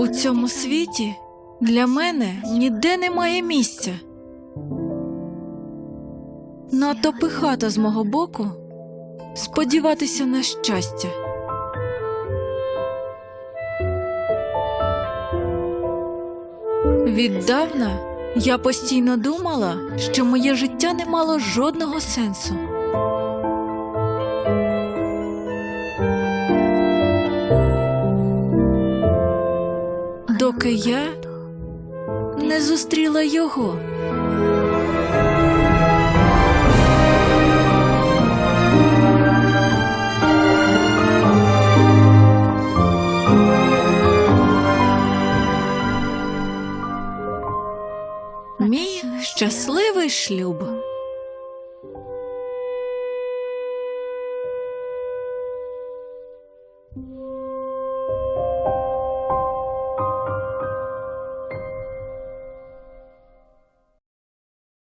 У цьому світі для мене ніде немає місця. Надто пихато з мого боку сподіватися на щастя. Віддавна я постійно думала, що моє життя не мало жодного сенсу. Доки я не зустріла його. Мій щасливий шлюб.